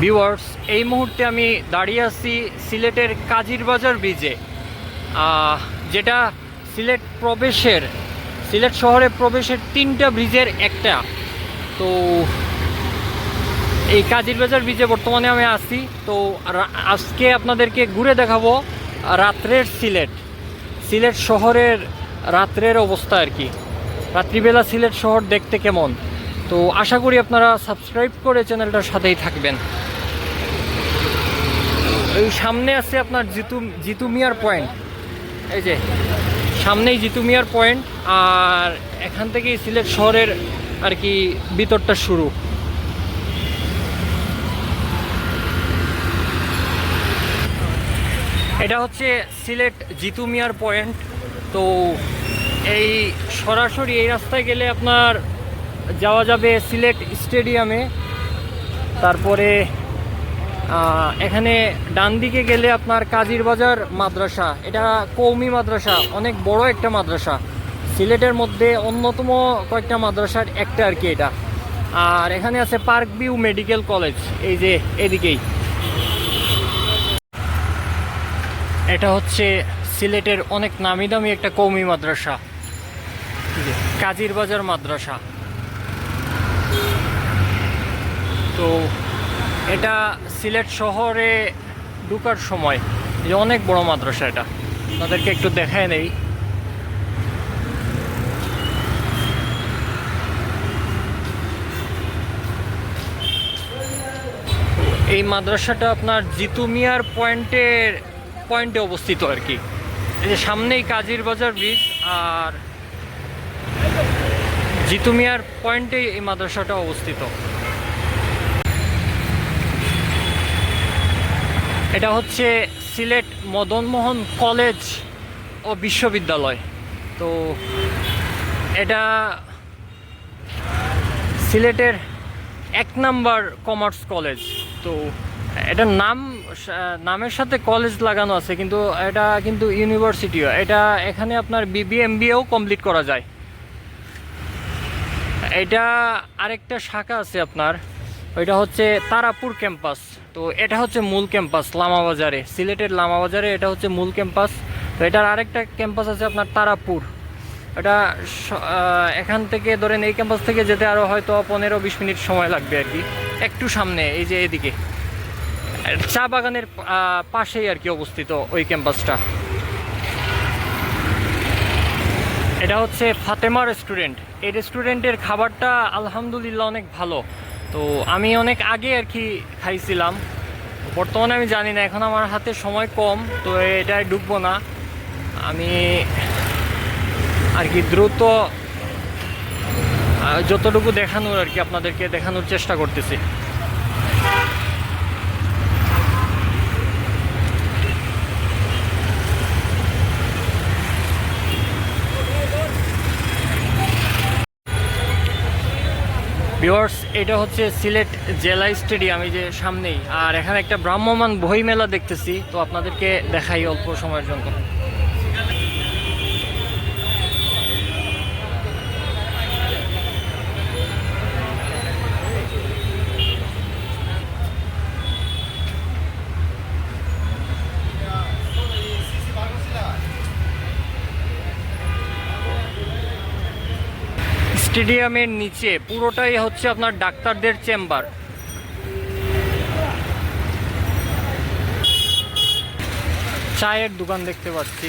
Viewers এই মুহূর্তে আমি দাঁড়িয়ে আছি সিলেটের কাজির বাজার ব্রিজে যেটা সিলেট প্রবেশের, সিলেট শহরে প্রবেশের তিনটা ব্রিজের একটা। তো এই কাজির বাজার ব্রিজে বর্তমানে আমি আছি। তো আজকে আপনাদেরকে ঘুরে দেখাবো রাত্রের সিলেট। সিলেট শহরের রাত্রের অবস্থা আর কি। রাত্রিবেলা সিলেট শহর দেখতে কেমন? তো আশা করি আপনারা সাবস্ক্রাইব করে চ্যানেলটার সাথেই থাকবেন। এই সামনে আছে আপনার জিতু জিতু মিয়ার পয়েন্ট এই যে, সামনেই জিতু মিয়ার পয়েন্ট আর এখান থেকেই সিলেট শহরের আর কি ভিতরটা শুরু। এটা হচ্ছে সিলেট জিতু মিয়ার পয়েন্ট তো এই সরাসরি এই রাস্তায় গেলে আপনার যাওয়া যাবে সিলেট স্টেডিয়ামে। তারপরে এখানে ডান দিকে গেলে আপনার কাজীর বাজার মাদ্রাসা। এটা কৌমি মাদ্রাসা, অনেক বড় একটা মাদ্রাসা। সিলেটের মধ্যে অন্যতম কয়েকটা মাদ্রাসার একটা আর কি এটা। আর এখানে আছে পার্ক ভিউ মেডিকেল কলেজ, এই যে এদিকেই। এটা হচ্ছে সিলেটের অনেক নামি দামি একটা কৌমি মাদ্রাসা। কাজীর বাজার মাদ্রাসা। তো এটা সিলেট শহরে ঢুকার সময়, এই যে অনেক বড় মাদ্রাসা এটা। আপনাদেরকে একটু দেখায় নেই। এই মাদ্রাসাটা আপনার জিতু মিয়ার পয়েন্টের, পয়েন্টে অবস্থিত আর কি। এই যে সামনেই কাজীর বাজার ব্রিজ আর জিতু মিয়ার পয়েন্টে এই মাদ্রাসাটা অবস্থিত। এটা হচ্ছে সিলেট মদনমোহন কলেজ ও বিশ্ববিদ্যালয়। তো এটা সিলেটের এক নাম্বার কমার্স কলেজ। তো এটার নাম, নামের সাথে কলেজ লাগানো আছে, কিন্তু এটা কিন্তু ইউনিভার্সিটিও। এটা এখানে আপনার বিবি এমবিএও কমপ্লিট করা যায়। এটা আরেকটা শাখা আছে আপনার। ওইটা হচ্ছে তারাপুর ক্যাম্পাস। তো এটা হচ্ছে মূল ক্যাম্পাস, লামাবাজারে। সিলেটের লামাবাজারে এটা হচ্ছে মূল ক্যাম্পাস। তো এটার আরেকটা ক্যাম্পাস আছে আপনার তারাপুর। এটা এখান থেকে ধরেন এই ক্যাম্পাস থেকে যেতে আরও হয়তো পনেরো বিশ মিনিট সময় লাগবে আর কি। একটু সামনে, এই যে এদিকে। চা বাগানের পাশেই আর কি অবস্থিত ওই ক্যাম্পাসটা। এটা হচ্ছে ফাতেমা রেস্টুরেন্ট। এই রেস্টুরেন্টের খাবারটা আলহামদুলিল্লাহ অনেক ভালো। তো আমি অনেক আগে আর কি খাইছিলাম। বর্তমানে আমি জানি না, এখন আমার হাতে সময় কম, তো এটাই ডুববো না। আমি আর কি দ্রুত যতটুকু দেখানোর আর কি আপনাদেরকে দেখানোর চেষ্টা করতেছি। ভিওয়ার্স এটা হচ্ছে সিলেট জেলা স্টেডিয়াম, এই যে সামনেই। আর এখানে একটা ভ্রাম্যমান বই মেলা দেখতেছি, তো আপনাদেরকে দেখাই অল্প সময়ের জন্য। স্টেডিয়ামের নিচে, পুরোটাই হচ্ছে আপনার ডাক্তারদের চেম্বার। চায়ের দোকান দেখতে পাচ্ছি।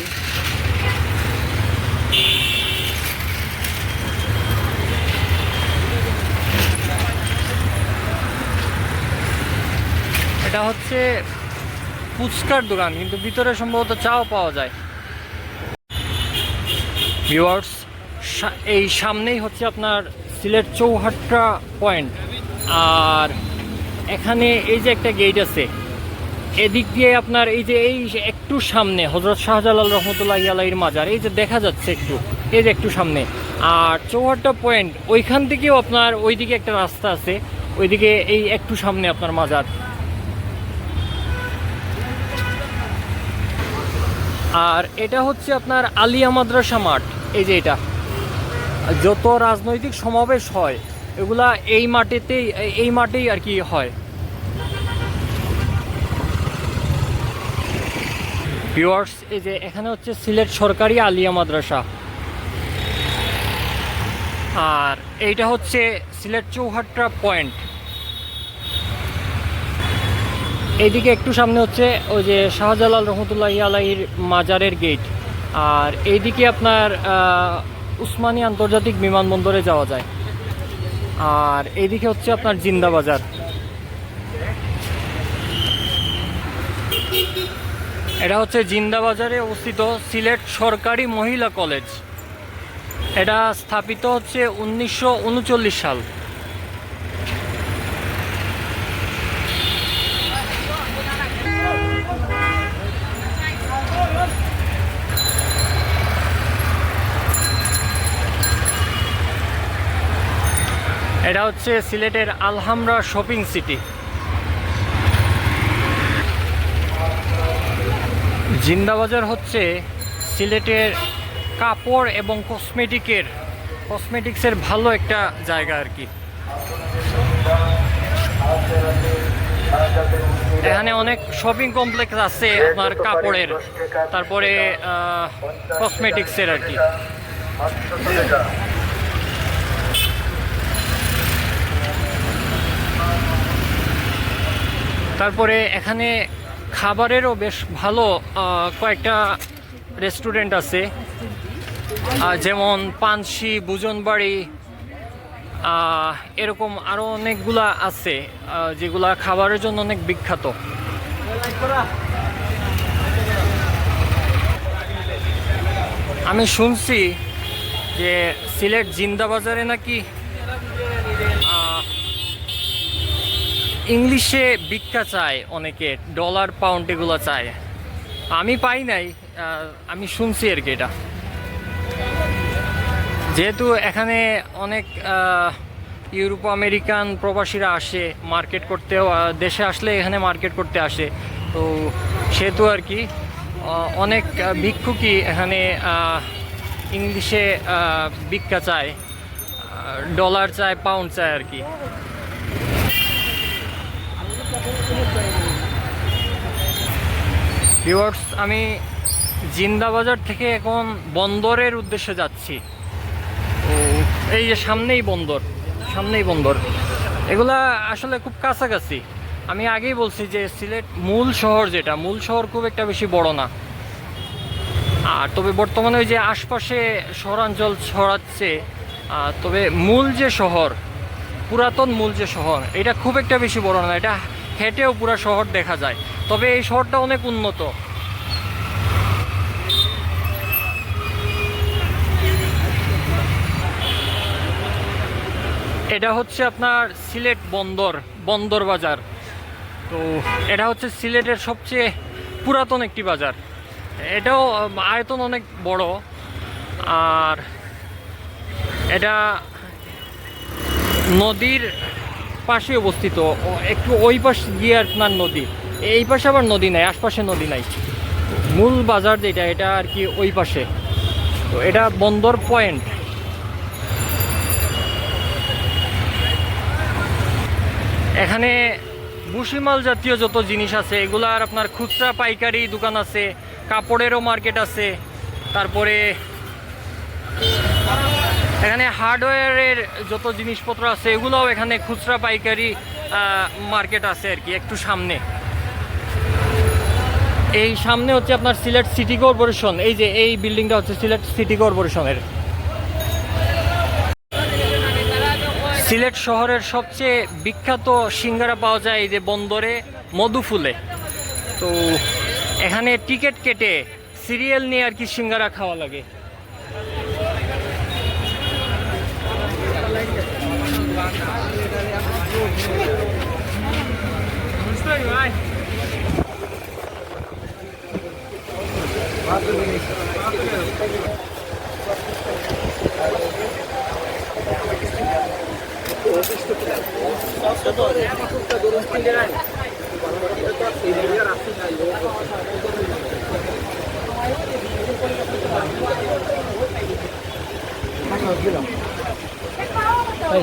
এটা হচ্ছে ফুচকার দোকান, কিন্তু ভিতরে সম্ভবত চাও পাওয়া যায়। ভিউয়ার্স এই সামনেই হচ্ছে আপনার সিলেট চৌহাট্টা পয়েন্ট। আর এখানে এই যে একটা গেট আছে, এদিক দিয়ে আপনার এই যে এই একটু সামনে হজরত শাহজালাল রহমতুল্লাহ আলাইর মাজার, এই যে দেখা যাচ্ছে একটু, এই যে একটু সামনে। আর চৌহাট্টা পয়েন্ট, ওইখান থেকেও আপনার ওইদিকে একটা রাস্তা আছে, ওইদিকে এই একটু সামনে আপনার মাজার। আর এটা হচ্ছে আপনার আলিয়া মাদ্রাসা মাঠ, এই যে এটা। যত রাজনৈতিক সমাবেশ হয়, এগুলা এই মাটিতেই, এই মাঠেই আর কি হয়। ভিওয়ার্স এই যে এখানে হচ্ছে সিলেট সরকারি আলিয়া মাদ্রাসা। আর এইটা হচ্ছে সিলেট চৌহাট্টা পয়েন্ট। এইদিকে একটু সামনে হচ্ছে ওই যে শাহজালাল রহমতুল্লাহ আলাহির মাজারের গেট আর এইদিকে আপনার উসমানী আন্তর্জাতিক বিমানবন্দরে যাওয়া যায়। আর এইদিকে হচ্ছে আপনার জিন্দা বাজার এটা হচ্ছে জিন্দা বাজারে অবস্থিত সিলেট সরকারি মহিলা কলেজ। এটা স্থাপিত হচ্ছে উনিশশো উনচল্লিশ সাল। এটা হচ্ছে সিলেটের আলহামরা শপিং সিটি। জিন্দাবাজার হচ্ছে সিলেটের কাপড় এবং কসমেটিকের, কসমেটিক্সের ভালো একটা জায়গা আর কি। এখানে অনেক শপিং কমপ্লেক্স আছে আপনার কাপড়ের, তারপরে কসমেটিক্সের আর কি। তারপরে এখানে খাবারেরও বেশ ভালো কয়েকটা রেস্টুরেন্ট আছে। যেমন পানসি, বুজনবাড়ি এরকম আরও অনেকগুলা আছে যেগুলা খাবারের জন্য অনেক বিখ্যাত। আমি শুনছি যে সিলেট জিন্দাবাজারে নাকি ইংলিশে ভিক্ষা চায় অনেকে ডলার পাউন্ড এগুলো চায়। আমি পাই নাই আমি শুনছি আর কি এটা। যেহেতু এখানে অনেক ইউরোপ আমেরিকান প্রবাসীরা আসে মার্কেট করতেও আহ, দেশে আসলে এখানে মার্কেট করতে আসে। তো সেহেতু আর কি অনেক ভিক্ষুকই এখানে ইংলিশে ভিক্ষা চায় ডলার চায় পাউন্ড চায় আর কি। ভিউয়ার্স, আমি জিন্দাবাজার থেকে এখন বন্দরের উদ্দেশ্যে যাচ্ছি। এই যে সামনেই বন্দর সামনেই বন্দর। এগুলা আসলে খুব কাছাকাছি। আমি আগেই বলছি যে সিলেট মূল শহর যেটা, মূল শহর খুব একটা বেশি বড় না। আর তবে বর্তমানে ওই যে আশপাশে শহরাঞ্চল ছড়াচ্ছে তবে মূল যে শহর, পুরাতন মূল যে শহর, এটা খুব একটা বেশি বড় না। এটা হেঁটেও পুরো শহর দেখা যায়। তবে এই শহরটা অনেক উন্নত। এটা হচ্ছে আপনার সিলেট বন্দর বন্দর বাজার। তো এটা হচ্ছে সিলেটের সবচেয়ে পুরাতন একটি বাজার। এটাও আয়তন অনেক বড়। আর এটা নদীর পাশে অবস্থিত। একটু ওই পাশ গিয়ে আপনার নদী। এই পাশে আবার নদী নাই, আশপাশে নদী নাই। মূল বাজার যেটা, এটা আর কি ওই পাশে। তো এটা বন্দর পয়েন্ট। এখানে বুসিমাল জাতীয় যত জিনিস আছে, এগুলার আপনার খুচরা পাইকারি দোকান আছে, কাপড়েরও মার্কেট আছে, তারপরে এখানে হার্ডওয়্যারের যত জিনিসপত্র আছে, এগুলোও এখানে খুচরা পাইকারি মার্কেট আছে আর কি, একটু সামনে। এই সামনে হচ্ছে আপনার সিলেট সিটি কর্পোরেশন। এই যে, এই বিল্ডিংটা হচ্ছে সিলেট সিটি কর্পোরেশনের। সিলেট শহরের সবচেয়ে বিখ্যাত সিঙ্গারা পাওয়া যায় এই যে বন্দরে, মধুফুলে। তো এখানে টিকিট কেটে সিরিয়াল নিয়ে আর কি সিঙ্গারা খাওয়া লাগে।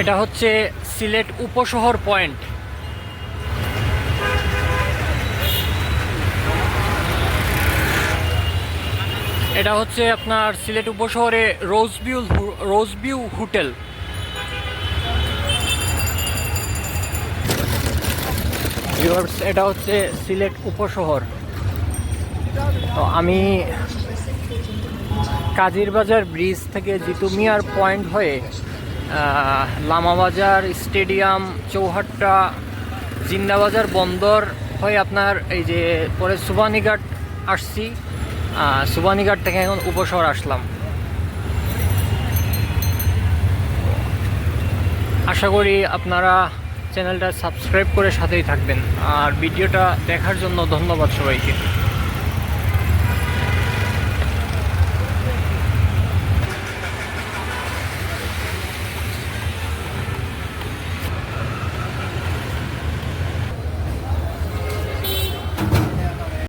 এটা হচ্ছে সিলেট উপশহর পয়েন্ট। এটা হচ্ছে আপনার সিলেট উপশহরে রোজভিউ রোজভিউ হোটেল। এটা হচ্ছে সিলেট উপশহর। তো আমি কাজিরবাজার ব্রিজ থেকে জিতু মিয়ার পয়েন্ট হয়ে লামাবাজার স্টেডিয়াম, চৌহাট্টা, জিন্দাবাজার বন্দর হয়ে আপনার এই যে পরে সুবানিঘাট আসছি। সুবানিঘাট থেকে এখন উপশহর আসলাম। আশা করি আপনারা চ্যানেলটা সাবস্ক্রাইব করে সাথেই থাকবেন। আর ভিডিওটা দেখার জন্য ধন্যবাদ সবাইকে।